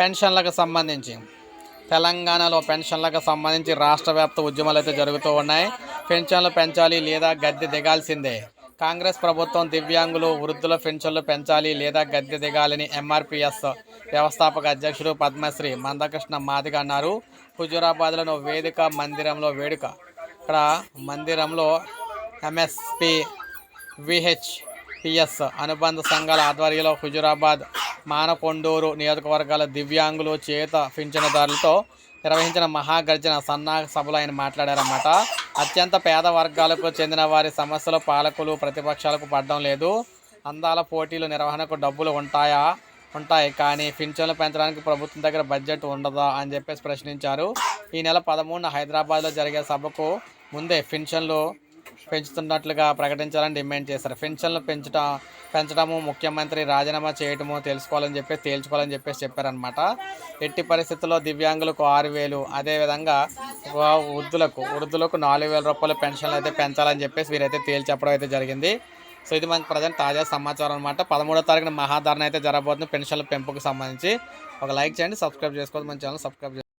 పెన్షన్లకు సంబంధించి. తెలంగాణలో పెన్షన్లకు సంబంధించి రాష్ట్ర వ్యాప్త ఉద్యమాలు అయితే జరుగుతూ ఉన్నాయి. పెన్షన్లు పెంచాలి లేదా గద్దె దిగాల్సిందే. కాంగ్రెస్ ప్రభుత్వం దివ్యాంగులు వృద్ధుల పెన్షన్లు పెంచాలి లేదా గద్దె దిగాలని ఎంఆర్పిఎస్ వ్యవస్థాపక అధ్యక్షుడు పద్మశ్రీ మందకృష్ణ మాదిగ అన్నారు. హుజూరాబాద్లోని వేదిక మందిరంలో వేడుక. ఇక్కడ మందిరంలో ఎంఎస్పి విహెచ్ పిఎస్ అనుబంధ సంఘాల ఆధ్వర్యంలో హుజురాబాద్ మానకొండూరు నియోజకవర్గాల దివ్యాంగులు చేత పింఛనుదారులతో నిర్వహించిన మహాగర్జన సన్నాహ సభలో ఆయన మాట్లాడారన్నమాట. అత్యంత పేద వర్గాలకు చెందిన వారి సమస్యలు పాలకులు ప్రతిపక్షాలకు పడడం లేదు. అందాల పోటీలు నిర్వహణకు డబ్బులు ఉంటాయా? ఉంటాయి కానీ పింఛన్లు పెంచడానికి ప్రభుత్వం దగ్గర బడ్జెట్ ఉండదా అని చెప్పేసి ప్రశ్నించారు. ఈ నెల పదమూడున హైదరాబాద్లో జరిగే సభకు ముందే పింఛన్లు పెంచుతున్నట్లుగా ప్రకటించాలని డిమాండ్ చేశారు. పెన్షన్లు పెంచడం పెంచడము ముఖ్యమంత్రి రాజీనామా చేయటము తెలుసుకోవాలని చెప్పేసి తేల్చుకోవాలని చెప్పేసి చెప్పారనమాట ఎట్టి పరిస్థితుల్లో దివ్యాంగులకు ఆరు వేలు అదేవిధంగా వృద్ధులకు వృద్ధులకు నాలుగు వేల రూపాయల పెన్షన్లు అయితే పెంచాలని చెప్పేసి వీరైతే తేల్చెప్పడం అయితే జరిగింది. సో ఇది మనకి ప్రజెంట్ తాజా సమాచారం అనమాట పదమూడో తారీఖున మహాధారణ అయితే జరగబోతుంది పెన్షన్ల పెంపుకు సంబంధించి. ఒక లైక్ చేయండి సబ్స్క్రైబ్ చేసుకోవద్దు మన ఛానల్ సబ్స్క్రైబ్